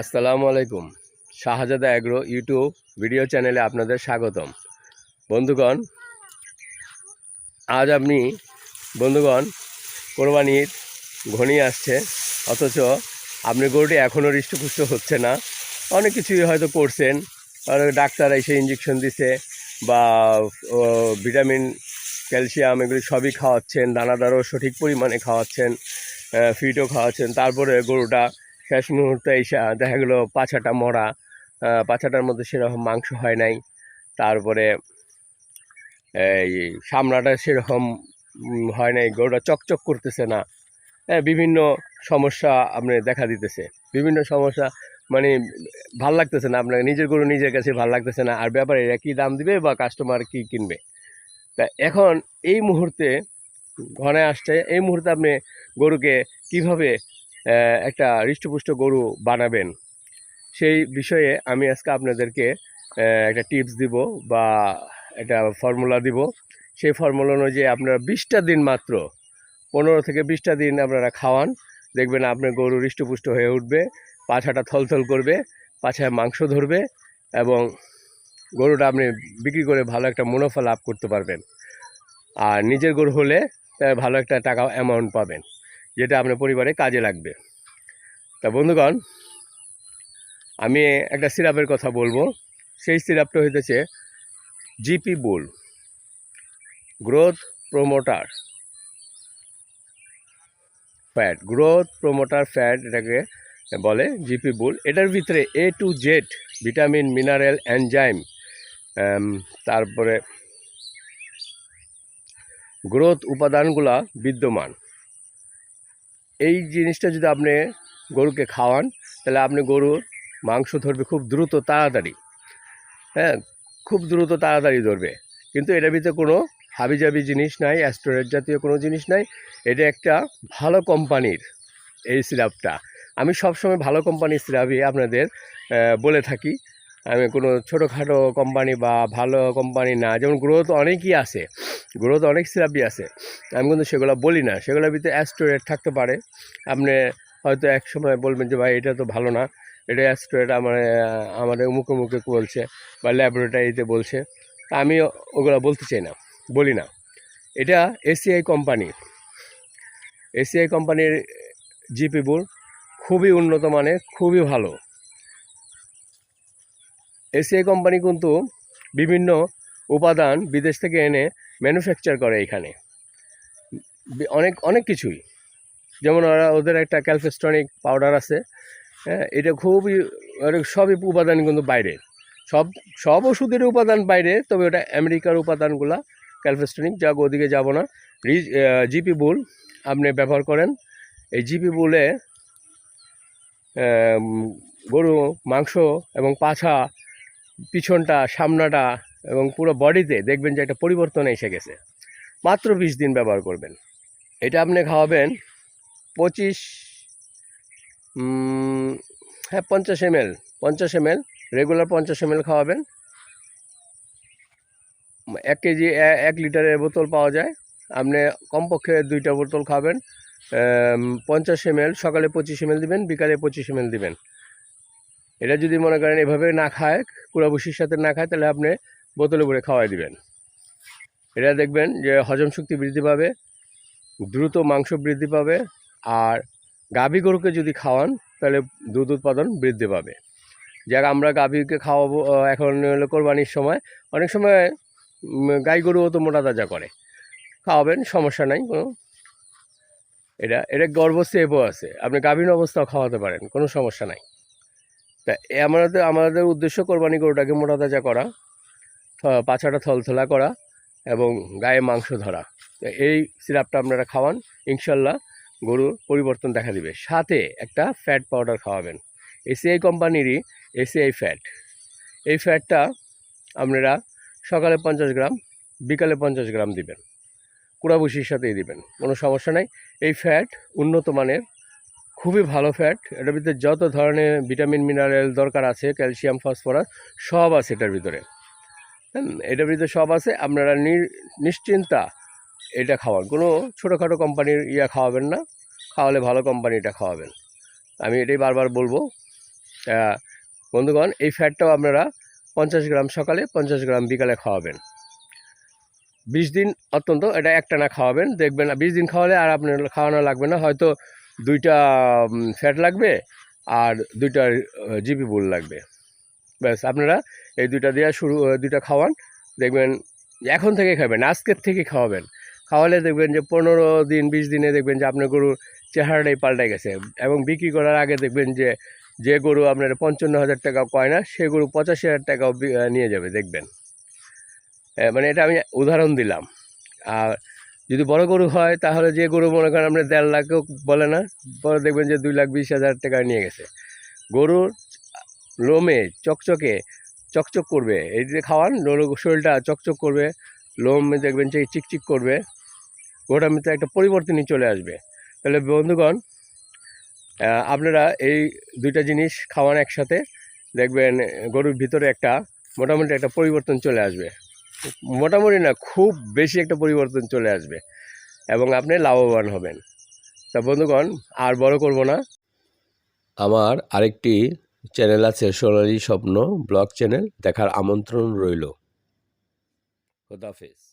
আসসালামু আলাইকুম। শাহজাদা agro YouTube video চ্যানেলে আপনাদের স্বাগতম। বন্ধুগণ, আজ আপনি, বন্ধুগণ, কোরবানির ঘনিয়ে আসছে, অথচ আপনি গরুটি এখনও হৃষ্টপুষ্ট হচ্ছে না। অনেক কিছুই হয়তো করছেন। অনেক ডাক্তার এসে ইঞ্জেকশন দিছে বা ভিটামিন ক্যালসিয়াম এগুলি সবই খাওয়াচ্ছেন, দানাদারও সঠিক পরিমাণে খাওয়াচ্ছেন ফিটও খাওয়াচ্ছেন। তারপরে গরুটা শেষ মুহূর্তে এসে দেখা গেলো পাছাটা মরা পাছাটার মধ্যে সেরকম মাংস হয় নাই। তারপরে এই সামনাটা সেরকম হয় নাই, গরুটা চকচক করতেছে না। হ্যাঁ বিভিন্ন সমস্যা আপনি দেখা দিতেছে। বিভিন্ন সমস্যা মানে ভালো লাগতেছে না আপনার নিজের গরু নিজের কাছে ভালো লাগতেছে না, আর ব্যাপারে এরা কী দাম দিবে বা কাস্টমার কি কিনবে? তা এখন এই মুহূর্তে ঘনে আসছে, এই মুহূর্তে আপনি গরুকে কীভাবে একটা হৃষ্টপুষ্ট গরু বানাবেন। সেই বিষয়ে আমি আজকে আপনাদেরকে একটা টিপস দিব বা একটা ফর্মুলা দিব। সেই ফর্মুলা অনুযায়ী আপনারা বিশটা দিন মাত্র, পনেরো থেকে বিশটা দিন আপনারা খাওয়ান। দেখবেন আপনার গরু হৃষ্টপুষ্ট হয়ে উঠবে, পাছাটা থলথল করবে, পাছায় মাংস ধরবে এবং গরুটা আপনি বিক্রি করে ভালো একটা মুনাফা লাভ করতে পারবেন। আর নিজের গরু হলে ভালো একটা টাকা অ্যামাউন্ট পাবেন। যেটা আপনার পরিবারে কাজে লাগবে। তা বন্ধুগণ, আমি একটা সিরাপের কথা বলব। সেই সিরাপটা হইতেছে GP bull, growth promoter fat, growth promoter fat এটাকে বলে জিপি বুল। এটার ভিতরে A to Z vitamin, mineral enzyme তারপরে গ্রোথ উপাদানগুলা বিদ্যমান। এই জিনিসটা যদি আপনি গরুকে খাওয়ান, তাহলে আপনি গরুর মাংস ধরবে খুব দ্রুত, তাড়াতাড়ি। হ্যাঁ খুব দ্রুত, তাড়াতাড়ি ধরবে। কিন্তু এটার ভিতরে কোনো হাবিজাবি জিনিস নাই অ্যাস্টোরেট জাতীয় কোনো জিনিস নাই। এটা একটা ভালো কোম্পানির এই সিরাপটা। আমি সবসময় ভালো কোম্পানির সিরাপই আপনাদের বলে থাকি। আমি কোনো ছোটোখাটো কোম্পানি বা ভালো কোম্পানি না। যেমন গ্রোথ অনেকই আছে। গ্রোথ অনেক সিরাপই আছে। আমি কিন্তু সেগুলো বলি না। সেগুলোর ভিতরে অ্যাস্টোরেট থাকতে পারে। আপনি হয়তো এক সময় বলবেন যে, ভাই, এটা তো ভালো না। এটা অ্যাস্টোরেট আমার, আমাদের মুখে মুখে বলছে বা ল্যাবরেটরিতে বলছে। আমি ওগুলো বলতে চাই না। বলি না। এটা এসিআই কোম্পানি এসিআই কোম্পানির জিপি বুল খুবই উন্নত মানের, খুবই ভালো। এসিআই কোম্পানি কিন্তু বিভিন্ন উপাদান বিদেশ থেকে এনে ম্যানুফ্যাকচার করে এখানে। অনেক অনেক কিছুই। যেমন ওরা ওদের একটা ক্যালফেস্টনিক পাউডার আছে হ্যাঁ এটা খুবই সবই উপাদান কিন্তু বাইরে। সব সব ওষুধের উপাদান বাইরে, তবে ওটা আমেরিকার উপাদানগুলা ক্যালফেস্টনিক যা ওদিকে যাব না। জিপি বুল আপনি ব্যবহার করেন। এই জিপি বুলে গরু, মাংস এবং পাছা পিছনটা, সামনাটা এবং পুরো বডিতে দেখবেন যে একটা পরিবর্তন এসে গেছে। মাত্র বিশ দিন ব্যবহার করবেন। এটা আপনি খাওয়াবেন পঁচিশ হ্যাঁ পঞ্চাশ এম এল পঞ্চাশ এম এল রেগুলার পঞ্চাশ এম এল খাওয়াবেন। এক কেজি, এক লিটারের বোতল পাওয়া যায়। আপনি কমপক্ষে দুইটা বোতল খাবেন পঞ্চাশ এম সকালে পঁচিশ এম দিবেন, বিকালে পঁচিশ এম দিবেন। এটা যদি মনে করেন এভাবে না খায় কুড়াবুসির সাথে না খায়, তাহলে আপনি বোতলে ভরে খাওয়াই দিবেন। এটা দেখবেন যে হজম শক্তি বৃদ্ধি পাবে, দ্রুত মাংস বৃদ্ধি পাবে, আর গাভী গরুকে যদি খাওয়ান, তাহলে দুধ উৎপাদন বৃদ্ধি পাবে। যাক, আমরা গাভীকে খাওয়াবো এখন হলো কোরবানির সময়। অনেক সময় গাই গরুও তো মোটা তাজা করে। খাওয়াবেন, সমস্যা নাই, কোনো এটা এটা গর্ভ সেভও আছে। আপনি গাভীর অবস্থাও খাওয়াতে পারেন, কোনো সমস্যা নাই। তা আমাদের আমাদের উদ্দেশ্য কোরবানি গরুটাকে মোটা তাজা করা পাছাটা থলথলা করা এবং গায়ে মাংস ধরা। এই সিরাপটা আপনারা খাওয়ান, ইনশাল্লাহ গরুর পরিবর্তন দেখা দিবে। সাথে একটা ফ্যাট পাউডার খাওয়াবেন। এসিআই কোম্পানিরই এসিআই ফ্যাট। এই ফ্যাটটা আপনারা সকালে পঞ্চাশ গ্রাম, বিকালে পঞ্চাশ গ্রাম দিবেন। কুড়াবুসির সাথেই দিবেন, কোনো সমস্যা নাই। এই ফ্যাট উন্নত মানের খুবই ভালো ফ্যাট এটার ভিতরে যত ধরনের ভিটামিন মিনারেল দরকার আছে ক্যালসিয়াম ফসফরাস সব আছে এটার ভিতরে। হুম, এটার ভিতরে সব আছে আপনারা নিশ্চিন্তা এটা খাওয়ান। কোনো ছোটোখাটো কোম্পানির ইয়া খাওয়াবেন না খাওয়ালে ভালো কোম্পানিটা খাওয়াবেন। আমি এটাই বারবার বলব। বন্ধুগণ এই ফ্যাটটাও আপনারা পঞ্চাশ গ্রাম সকালে পঞ্চাশ গ্রাম বিকালে খাওয়াবেন। বিশ দিন অত্যন্ত এটা একটা না খাওয়াবেন দেখবেন বিশ দিন খাওয়ালে আর আপনার খাওয়ানো লাগবে না হয়তো দুইটা ফ্যাট লাগবে আর দুইটা জিপি বুল লাগবে। ব্যাস, আপনারা এই দুইটা দেওয়া শুরু দুইটা খাওয়ান, দেখবেন এখন থেকে খাবেন, আজকের থেকে খাওয়াবেন। খাওয়ালে দেখবেন যে পনেরো দিন, বিশ দিনে দেখবেন যে আপনার গরুর চেহারাটাই পাল্টে গেছে এবং বিক্রি করার আগে দেখবেন যে যে গরু আপনার পঞ্চান্ন হাজার টাকা কয় না, সে গরু পঁচাশি হাজার টাকাও নিয়ে যাবে, দেখবেন। মানে এটা আমি উদাহরণ দিলাম। আর যদি বড় গরু হয়, তাহলে যে গরু মনে করেন আপনার দেড় লাখও বলে না, পরে দেখবেন যে দুই লাখ বিশ হাজার টাকা নিয়ে গেছে। গরুর লোমে চকচকে, চকচক করবে। এই যে খাওয়ান শরীরটা চকচক করবে, লোম দেখবেন যে চিকচিক করবে গরুটার মধ্যে একটা পরিবর্তনই চলে আসবে। তাহলে বন্ধুগণ আপনারা এই দুইটা জিনিস খাওয়ান একসাথে, দেখবেন গরুর ভিতরে একটা, মোটামুটি একটা পরিবর্তন চলে আসবে। মোটামুটি না, খুব বেশি একটা পরিবর্তন চলে আসবে এবং আপনি লাভবান হবেন। তা বন্ধুগণ, আর বড় করব না। আমার আরেকটি চ্যানেল আছে সোনালি স্বপ্ন ব্লগ চ্যানেল, দেখার আমন্ত্রণ রইল। খোদাফেজ